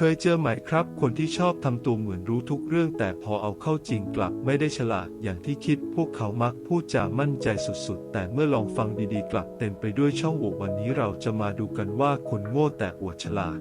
เคยเจอไหมครับ คนที่ชอบทำตัวเหมือนรู้ทุกเรื่อง แต่พอเอาเข้าจริงกลับไม่ได้ฉลาดอย่างที่คิด พวกเขามักพูดจามั่นใจสุดๆ แต่เมื่อลองฟังดีๆ กลับเต็มไปด้วยช่องโหว่วันนี้เราจะมาดูกันว่าคนโง่แต่อวดฉลาด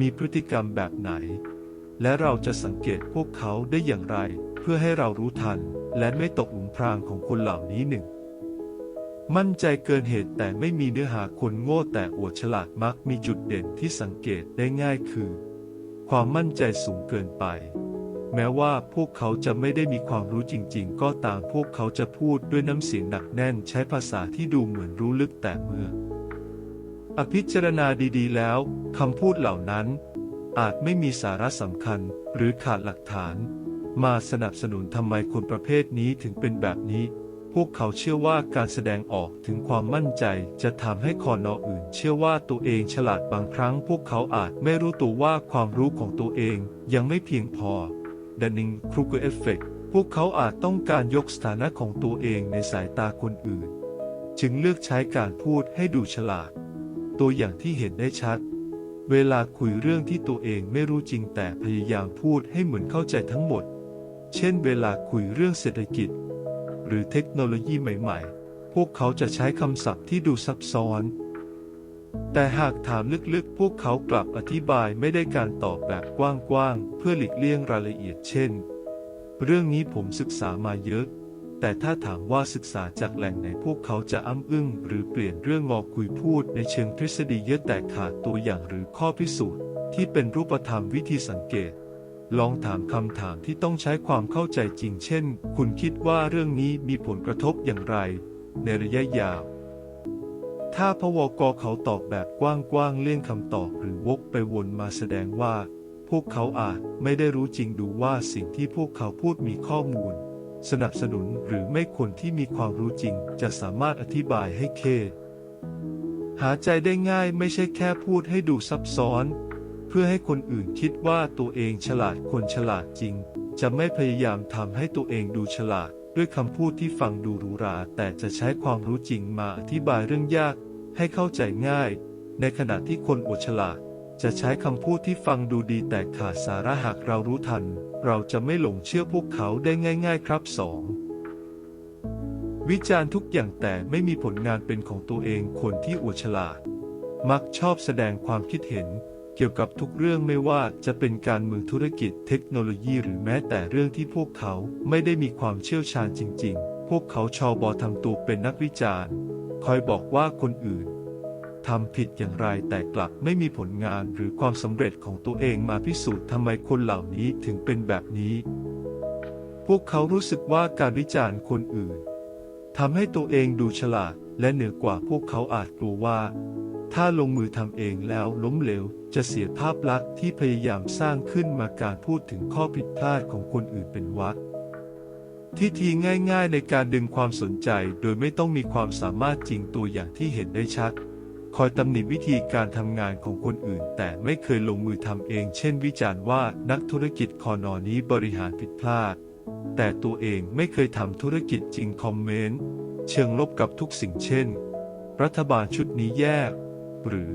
มีพฤติกรรมแบบไหน และเราจะสังเกตพวกเขาได้อย่างไร เพื่อให้เรารู้ทัน และไม่ตกหลุมพรางของคนเหล่านี้หนึ่งมั่นใจเกินเหตุแต่ไม่มีเนื้อหาคนโง่แต่อวดฉลาดมักมีจุดเด่นที่สังเกตได้ง่ายคือ ความมั่นใจสูงเกินไป แม้ว่าพวกเขาจะไม่ได้มีความรู้จริง ๆ ก็ตามพวกเขาจะพูดด้วยน้ำเสียงหนักแน่นใช้ภาษาที่ดูเหมือนรู้ลึกแต่เมื่ออภิจารณาดีๆ แล้วคำพูดเหล่านั้น อาจไม่มีสาระสำคัญหรือขาดหลักฐาน มาสนับสนุนทำไมคนประเภทนี้ถึงเป็นแบบนี้ พวกเขาเชื่อว่าการแสดงออกถึงความมั่นใจจะทำให้คอนออื่น เชื่อว่าตัวเองฉลาดบางครั้ง พวกเขาอาจไม่รู้ตัวว่าความรู้ของตัวเองยังไม่เพียงพอดันนิงครูเกอร์เอฟเฟกพวกเขาอาจต้องการยกสถานะของตัวเองในสายตาคนอื่น จึงเลือกใช้การพูดให้ดูฉลาด ตัวอย่างที่เห็นได้ชัด เวลาคุยเรื่องที่ตัวเองไม่รู้จริงแต่พยายามพูดให้เหมือนเข้าใจทั้งหมด เช่น เวลาคุยเรื่องเศรษฐกิจ หรือเทคโนโลยีใหม่ๆ พวกเขาจะใช้คำศัพท์ที่ดูซับซ้อน แต่หากถามลึกๆ พวกเขากลับอธิบายไม่ได้การตอบแบบกว้างๆ เพื่อหลีกเลี่ยงรายละเอียดเช่น เรื่องนี้ผมศึกษามาเยอะ แต่ถ้าถามว่าศึกษาจากแหล่งไหนพวกเขาจะอ้ำอึ้ง หรือเปลี่ยนเรื่องงอคุยพูดในเชิงทฤษฎีเยอะแต่ขาดตัวอย่างหรือข้อพิสูจน์ที่เป็นรูปธรรมวิธีสังเกต ลองถามคำถามที่ต้องใช้ความเข้าใจจริง เช่น คุณคิดว่าเรื่องนี้มีผลกระทบอย่างไร ในระยะยาว ถ้าพวกเขาตอบแบบกว้างๆ เลี่ยงคำตอบหรือวกไปวนมาแสดงว่า พวกเขาอาจไม่ได้รู้จริงดูว่าสิ่งที่พวกเขาพูดมีข้อมูล สนับสนุนหรือไม่คนที่มีความรู้จริง จะสามารถอธิบายให้เค หาใจได้ง่ายไม่ใช่แค่พูดให้ดูซับซ้อน พื่อให้คนอื่นคิดว่าตัวเองฉลาดคนฉลาดจริง จะไม่พยายามทำให้ตัวเองดูฉลาด ด้วยคำพูดที่ฟังดูหรูหรา แต่จะใช้ความรู้จริงมาอธิบายเรื่องยาก ให้เข้าใจง่าย ในขณะที่คนอวดฉลาด จะใช้คำพูดที่ฟังดูดีแต่ขาดสาระหากเรารู้ทัน เราจะไม่หลงเชื่อพวกเขาได้ง่าย ๆ ครับ 2. วิจารณ์ทุกอย่างแต่ไม่มีผลงานเป็นของตัวเองคนที่อวดฉลาด มักชอบแสดงความคิดเห็น เกี่ยวกับทุกเรื่องไม่ว่าจะเป็นการเมืองธุรกิจเทคโนโลยีหรือแม้แต่เรื่องที่พวกเขาไม่ได้มีความเชี่ยวชาญจริง ๆ พวกเขาชอบอทำตัวเป็นนักวิจารณ์ คอยบอกว่าคนอื่นทำผิดอย่างไรแต่กลับไม่มีผลงานหรือความสำเร็จของตัวเองมาพิสูจน์ทำไมคนเหล่านี้ถึงเป็นแบบนี้ พวกเขารู้สึกว่าการวิจารณ์คนอื่นทำให้ตัวเองดูฉลาดและเหนือกว่าพวกเขาอาจกลัวว่า ถ้าลงมือทำเองแล้วล้มเหลว จะเสียภาพลักษณ์ที่พยายามสร้างขึ้นมาการพูดถึงข้อผิดพลาดของคนอื่นเป็นวัดที่ทีง่ายๆในการดึงความสนใจโดยไม่ต้องมีความสามารถจริงตัวอย่างที่เห็นได้ชัด คอยตำหนิวิธีการทำงานของคนอื่น แต่ไม่เคยลงมือทำเอง เช่น วิจารณ์ว่านักธุรกิจคอนอนี้บริหารผิดพลาด แต่ตัวเองไม่เคยทำธุรกิจจริงคอมเมนต์ เชิงลบกับทุกสิ่งเช่น รัฐบาลชุดนี้แย่ หรือ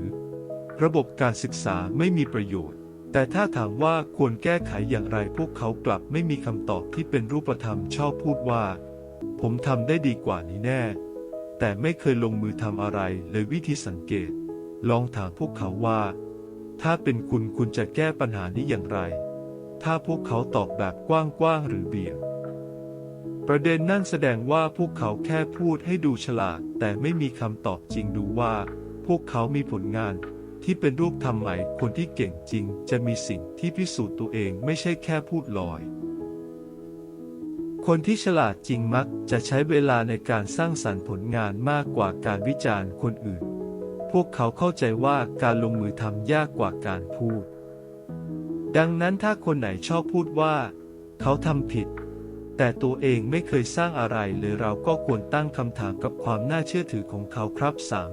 ระบบการศึกษาไม่มีประโยชน์ แต่ถ้าถามว่าควรแก้ไขอย่างไรพวกเขากลับไม่มีคำตอบที่เป็นรูปธรรมชอบพูดว่า ผมทำได้ดีกว่านี้แน่ แต่ไม่เคยลงมือทำอะไรเลยวิธีสังเกต ลองถามพวกเขาว่า ถ้าเป็นคุณคุณจะแก้ปัญหานี้อย่างไร ถ้าพวกเขาตอบแบบกว้างๆหรือเบี่ยงประเด็นนั่นแสดงว่าพวกเขาแค่พูดให้ดูฉลาด แต่ไม่มีคำตอบจริงดูว่า พวกเขามีผลงานที่เป็นรูปธรรมไหม่ คนที่เก่งจริง จะมีสิ่งที่พิสูจน์ตัวเองไม่ใช่แค่พูดลอย คนที่ฉลาดจริงมักจะใช้เวลาในการสร้างสรรค์ผลงานมากกว่าการวิจารณ์คนอื่น พวกเขาเข้าใจว่าการลงมือทำยากกว่าการพูด ดังนั้นถ้าคนไหนชอบพูดว่า เขาทำผิด แต่ตัวเองไม่เคยสร้างอะไรเลยเราก็ควรตั้งคำถามกับความน่าเชื่อถือของเขาครับสาม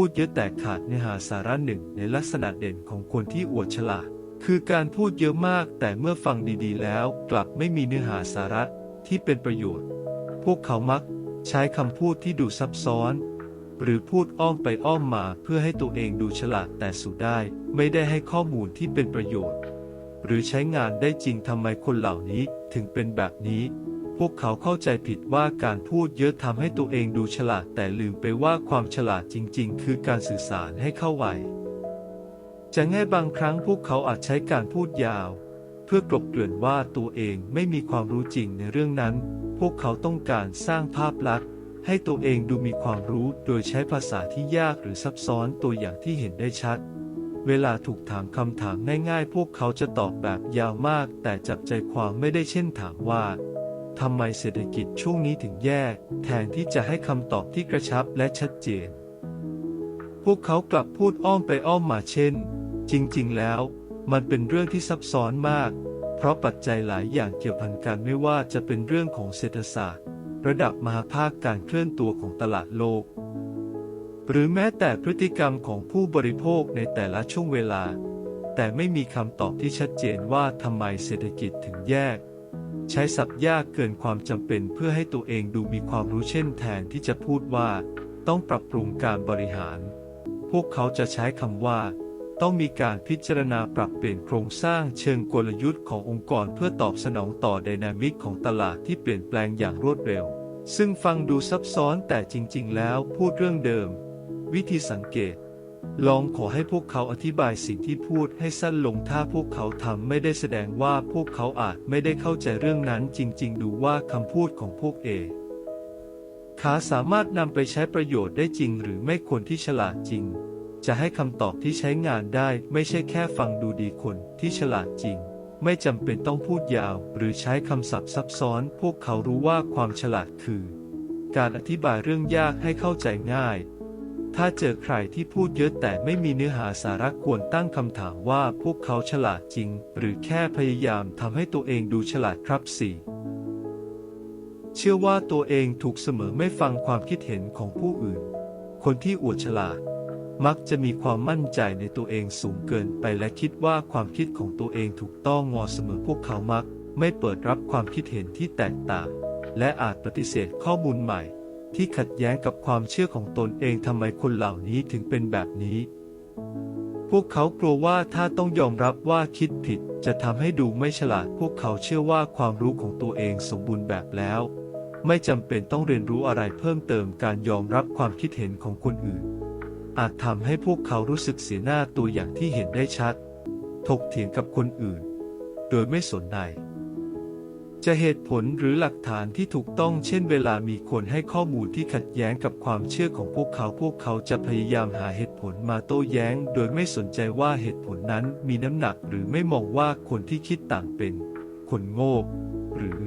พูดเยอะแต่ขาดเนื้อหาสาระหนึ่งในลักษณะเด่นของคนที่อวดฉลาด คือการพูดเยอะมากแต่เมื่อฟังดีๆ แล้วกลับไม่มีเนื้อหาสาระที่เป็นประโยชน์ พวกเขามักใช้คำพูดที่ดูซับซ้อน หรือพูดอ้อมไปอ้อมมาเพื่อให้ตัวเองดูฉลาดแต่สู่ได้ไม่ได้ให้ข้อมูลที่เป็นประโยชน์ หรือใช้งานได้จริงทำไมคนเหล่านี้ถึงเป็นแบบนี้ พวกเขาเข้าใจผิดว่าการพูดเยอะทำให้ตัวเองดูฉลาดแต่ลืมไปว่าความฉลาดจริง ๆ คือการสื่อสารให้เข้าไวจะง่ายบางครั้งพวกเขาอาจใช้การพูดยาว เพื่อกลบเกลื่อนว่าตัวเองไม่มีความรู้จริงในเรื่องนั้น พวกเขาต้องการสร้างภาพลักษณ์ ให้ตัวเองดูมีความรู้โดยใช้ภาษาที่ยากหรือซับซ้อนตัวอย่างที่เห็นได้ชัด เวลาถูกถามคำถามง่ายๆ พวกเขาจะตอบแบบยาวมาก แต่จับใจความไม่ได้เช่นถามว่า ทำไมเศรษฐกิจช่วงนี้ถึงแย่ แทนที่จะให้คำตอบที่กระชับและชัดเจน พวกเขากลับพูดอ้อมไปอ้อมมาเช่น จริง ๆ แล้ว มันเป็นเรื่องที่ซับซ้อนมาก เพราะปัจจัยหลายอย่างเกี่ยวพันกันไม่ว่าจะเป็นเรื่องของเศรษฐศาสตร์ ระดับมหาภาคการเคลื่อนตัวของตลาดโลก หรือแม้แต่พฤติกรรมของผู้บริโภคในแต่ละช่วงเวลา แต่ไม่มีคำตอบที่ชัดเจนว่าทำไมเศรษฐกิจถึงแย่ ใช้ศัพท์ยากเกินความจำเป็นเพื่อให้ตัวเองดูมีความรู้เช่นแทนที่จะพูดว่า ต้องปรับปรุงการบริหาร พวกเขาจะใช้คำว่า ต้องมีการพิจารณาปรับเปลี่ยนโครงสร้างเชิงกลยุทธ์ขององค์กรเพื่อตอบสนองต่อไดนามิกของตลาดที่เปลี่ยนแปลงอย่างรวดเร็ว ซึ่งฟังดูซับซ้อนแต่จริง ๆ แล้วพูดเรื่องเดิม วิธีสังเกต ลองขอให้พวกเขาอธิบายสิ่งที่พูดให้สั้นลงถ้าพวกเขาทำไม่ได้แสดงว่าพวกเขาอาจไม่ได้เข้าใจเรื่องนั้นจริงๆ ดูว่าคำพูดของพวกเอขาสามารถนำไปใช้ประโยชน์ได้จริงหรือไม่คนที่ฉลาดจริง จะให้คำตอบที่ใช้งานได้ไม่ใช่แค่ฟังดูดีคนที่ฉลาดจริง ไม่จำเป็นต้องพูดยาว หรือใช้คำศัพท์ซับซ้อน พวกเขารู้ว่าความฉลาดคือ การอธิบายเรื่องยากให้เข้าใจง่าย ถ้าเจอใครที่พูดเยอะแต่ไม่มีเนื้อหาสาระควรตั้งคำถามว่าพวกเขาฉลาดจริง หรือแค่พยายามทำให้ตัวเองดูฉลาดครับสี่เชื่อว่าตัวเองถูกเสมอไม่ฟังความคิดเห็นของผู้อื่น คนที่อวดฉลาด มักจะมีความมั่นใจในตัวเองสูงเกินไปและคิดว่าความคิดของตัวเองถูกต้องงอเสมอพวกเขามัก ไม่เปิดรับความคิดเห็นที่แตกต่าง และอาจปฏิเสธข้อมูลใหม่ ที่ขัดแย้งกับความเชื่อของตนเองทำไมคนเหล่านี้ถึงเป็นแบบนี้ พวกเขากลัวว่าถ้าต้องยอมรับว่าคิดผิดจะทำให้ดูไม่ฉลาด พวกเขาเชื่อว่าความรู้ของตัวเองสมบูรณ์แบบแล้ว ไม่จำเป็นต้องเรียนรู้อะไรเพิ่มเติมการยอมรับความคิดเห็นของคนอื่น อาจทำให้พวกเขารู้สึกเสียหน้าตัวอย่างที่เห็นได้ชัด ถกเถียงกับคนอื่น โดยไม่สนใจ จะเหตุผลหรือหลักฐานที่ถูกต้องเช่นเวลามีคนให้ข้อมูลที่ขัดแย้งกับความเชื่อของพวกเขาพวกเขาจะพยายามหาเหตุผลมาโต้แย้ง โดยไม่สนใจว่าเหตุผลนั้นมีน้ำหนักหรือไม่มองว่าคนที่คิดต่างเป็น คนโง่หรือ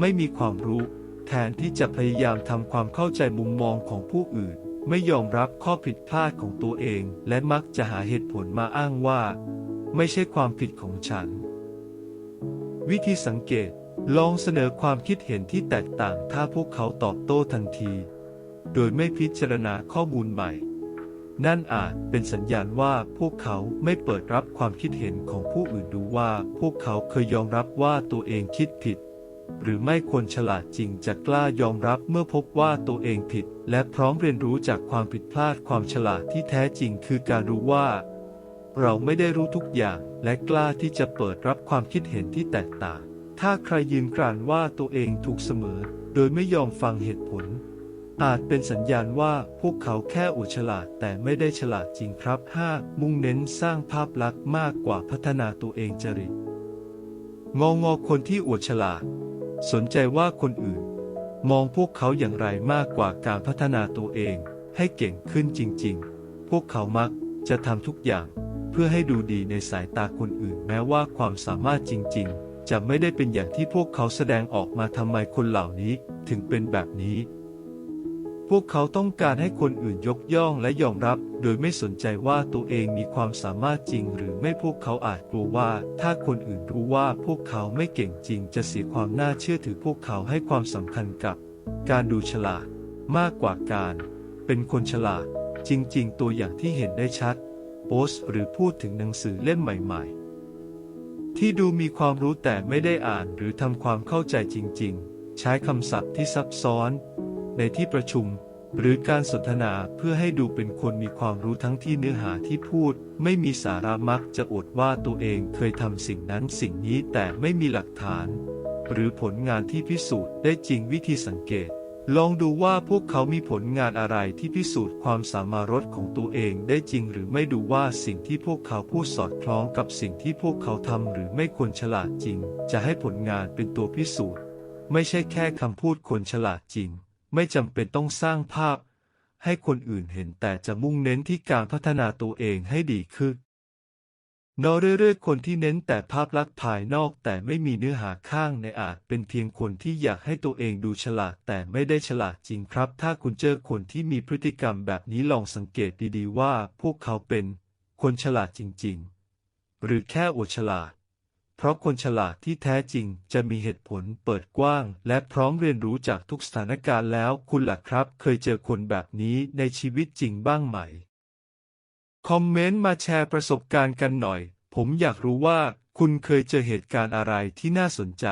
ไม่มีความรู้ แทนที่จะพยายามทำความเข้าใจมุมมองของผู้อื่น ไม่ยอมรับข้อผิดพลาดของตัวเอง และมักจะหาเหตุผลมาอ้างว่า ไม่ใช่ความผิดของฉัน วิธีสังเกต ลองเสนอความคิดเห็นที่แตกต่างถ้าพวกเขาตอบโต้ทันที โดยไม่พิจารณาข้อมูลใหม่ นั่นอาจเป็นสัญญาณว่าพวกเขาไม่เปิดรับความคิดเห็นของผู้อื่นดูว่าพวกเขาเคยยอมรับว่าตัวเองคิดผิด หรือไม่คนฉลาดจริงจะกล้ายอมรับเมื่อพบว่าตัวเองผิด และพร้อมเรียนรู้จากความผิดพลาดความฉลาดที่แท้จริงคือการรู้ว่าเราไม่ได้รู้ทุกอย่างและกล้าที่จะเปิดรับความคิดเห็นที่แตกต่าง ถ้าใครยืนกรานว่าตัวเองถูกเสมอ โดยไม่ยอมฟังเหตุผล อาจเป็นสัญญาณว่าพวกเขาแค่อวดฉลาดแต่ไม่ได้ฉลาดจริงครับ 5. มุ่งเน้นสร้างภาพลักษณ์มากกว่าพัฒนาตัวเองจริตงองอคนที่อวดฉลาด สนใจว่าคนอื่น มองพวกเขาอย่างไรมากกว่าการพัฒนาตัวเอง ให้เก่งขึ้นจริง ๆ พวกเขามักจะทำทุกอย่าง เพื่อให้ดูดีในสายตาคนอื่น แม้ว่าความสามารถจริง ๆ จะไม่ได้เป็นอย่างที่พวกเขาแสดงออกมาทำไมคนเหล่านี้ถึงเป็นแบบนี้ พวกเขาต้องการให้คนอื่นยกย่องและยอมรับ โดยไม่สนใจว่าตัวเองมีความสามารถจริง หรือไม่พวกเขาอาจกลัวว่า ถ้าคนอื่นรู้ว่าพวกเขาไม่เก่งจริง จะเสียความน่าเชื่อถือพวกเขาให้ความสำคัญกับ การดูฉลาด มากกว่าการ เป็นคนฉลาด จริง ๆ ตัวอย่างที่เห็นได้ชัด โพสต์หรือพูดถึงหนังสือเล่มใหม่ ๆ ที่ดูมีความรู้แต่ไม่ได้อ่านหรือทำความเข้าใจจริง ๆ ใช้คำศัพท์ที่ซับซ้อน ในที่ประชุม หรือการสนทนาเพื่อให้ดูเป็นคนมีความรู้ทั้งที่เนื้อหาที่พูด ไม่มีสาระมักจะอวดว่าตัวเองเคยทำสิ่งนั้นสิ่งนี้แต่ไม่มีหลักฐาน หรือผลงานที่พิสูจน์ได้จริงวิธีสังเกต ลองดูว่าพวกเขามีผลงานอะไรที่พิสูจน์ความสามารถของตัวเองได้จริงหรือไม่ดูว่าสิ่งที่พวกเขาพูดสอดคล้องกับสิ่งที่พวกเขาทำหรือไม่ควรฉลาดจริง จะให้ผลงานเป็นตัวพิสูจน์ ไม่ใช่แค่คำพูดคนฉลาดจริง ไม่จำเป็นต้องสร้างภาพ ให้คนอื่นเห็นแต่จะมุ่งเน้นที่การพัฒนาตัวเองให้ดีขึ้น นอเรื่อยๆคนที่เน้นแต่ภาพลักษณ์ภายนอกแต่ไม่มีเนื้อหาข้างในอาจเป็นเพียงคนที่อยากให้ตัวเองดูฉลาดแต่ไม่ได้ฉลาดจริงครับ ถ้าคุณเจอคนที่มีพฤติกรรมแบบนี้ลองสังเกตดีๆว่า พวกเขาเป็นคนฉลาดจริงๆ หรือแค่อวดฉลาด เพราะคนฉลาดที่แท้จริงจะมีเหตุผลเปิดกว้าง และพร้อมเรียนรู้จากทุกสถานการณ์แล้วคุณล่ะครับ เคยเจอคนแบบนี้ในชีวิตจริงบ้างไหม คอมเมนต์มาแชร์ประสบการณ์กันหน่อย ผมอยากรู้ว่าคุณเคยเจอเหตุการณ์อะไรที่น่าสนใจ